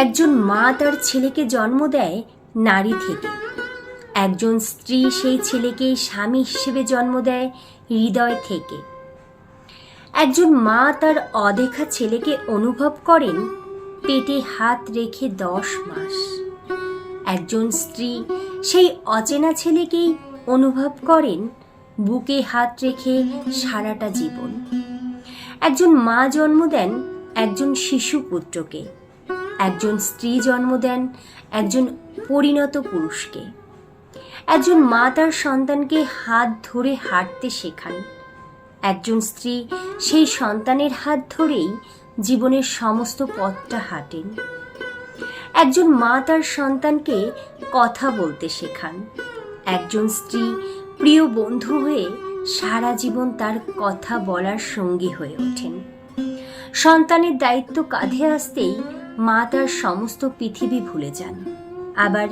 একজন মা তার ছেলেকে জন্ম দেয় নারী থেকে। একজন স্ত্রী সেই ছেলেকে স্বামী হিসেবে জন্ম দেয় হৃদয় থেকে। একজন মা তার অদেখা ছেলেকে অনুভব করেন পেটে হাত রেখে দশ মাস। একজন স্ত্রী সেই অচেনা ছেলেকেই অনুভব করেন বুকে হাত রেখে সারাটা জীবন। একজন মা জন্ম দেন একজন শিশু পুত্রকে। একজন স্ত্রী জন্ম দেন, একজন পরিণত পুরুষকে। একজন মা তার সন্তানকে হাত ধরে হাঁটতে শেখান। একজন স্ত্রী সেই সন্তানের হাত ধরেই জীবনের সমস্ত পথটা হাঁটেন। একজন মা তার সন্তানকে কথা বলতে শেখান। একজন স্ত্রী প্রিয় বন্ধু হয়ে সারা জীবন তার কথা বলার সঙ্গী হয়ে ওঠেন। সন্তানের দায়িত্ব কাঁধে আসতেই মা তার সমস্ত পৃথিবী ভুলে যান। আবার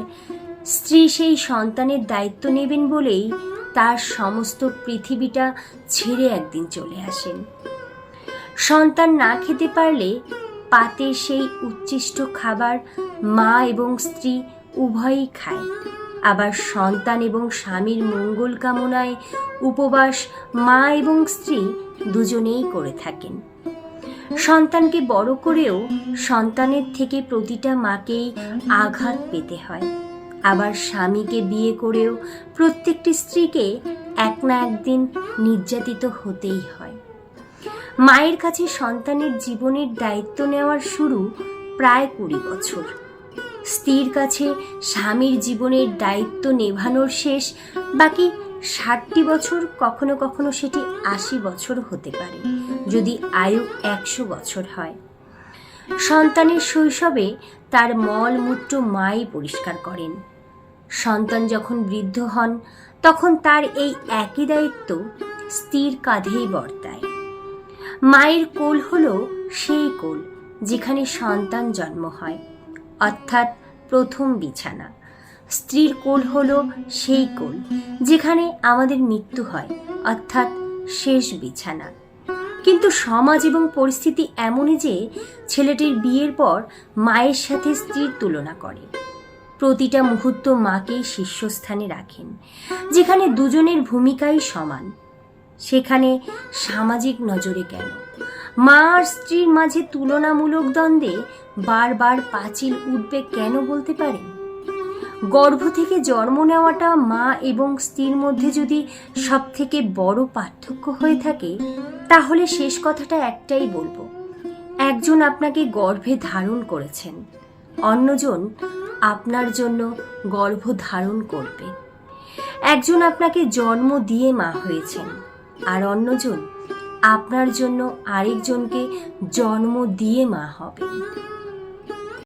স্ত্রী সেই সন্তানের দায়িত্ব নেবেন বলেই তার সমস্ত পৃথিবীটা ছেড়ে একদিন চলে আসেন। সন্তান না খেতে পারলে পাতে সেই উচ্ছিষ্ট খাবার মা এবং স্ত্রী উভয়ই খায়। আবার সন্তান এবং স্বামীর মঙ্গল কামনায় উপবাস মা এবং স্ত্রী দুজনেই করে থাকেন। সন্তানকে বড় করেও সন্তানের থেকে প্রতিটা মাকেই আঘাত পেতে হয়। আবার স্বামীকে বিয়ে করেও প্রত্যেকটি স্ত্রীকে এক না একদিন নির্যাতিত হতেই হয়। মায়ের কাছে সন্তানের জীবনের দায়িত্ব নেওয়ার শুরু প্রায় কুড়ি বছর। স্ত্রীর কাছে স্বামীর জীবনের দায়িত্ব নেভানোর শেষ বাকি ষাটটি বছর কখনো কখনো সেটি আশি বছর হতে পারে। যদি আয়ু একশো বছর হয়। সন্তানের শৈশবে তার মলমূত্র মাই পরিষ্কার করেন। সন্তান যখন বৃদ্ধ হন, তখন তার এই একই দায়িত্ব স্ত্রীর কাঁধেই বর্তায়। মায়ের কোল হল সেই কোল যেখানে সন্তান জন্ম হয়, অর্থাৎ প্রথম বিছানা। স্ত্রীর কোল হল সেই কোল যেখানে আমাদের মৃত্যু হয়, অর্থাৎ শেষ বিছানা। কিন্তু সমাজ এবং পরিস্থিতি এমনই যে ছেলেটির বিয়ের পর মায়ের সাথে স্ত্রীর তুলনা করে। প্রতিটা মুহূর্ত মাকেই শীর্ষস্থানে রাখেন, যেখানে দুজনের ভূমিকাই সমান। সেখানে সামাজিক নজরে কেন? মা আর স্ত্রীর মাঝে তুলনামূলক দ্বন্দ্বে বারবার পাঁচিল উঠবে কেন বলতে পারেন? গর্ভ থেকে জন্ম নেওয়াটা মা এবং স্ত্রীর মধ্যে যদি সব থেকে বড় পার্থক্য হয়ে থাকে, তাহলে শেষ কথাটা একটাই বলব। একজন আপনাকে গর্ভে ধারণ করেছেন, অন্যজন আপনার জন্য গর্ভ ধারণ করবে। একজন আপনাকে জন্ম দিয়ে মা হয়েছেন, আর অন্যজন আপনার জন্য আরেকজনকে জন্ম দিয়ে মা হবেন।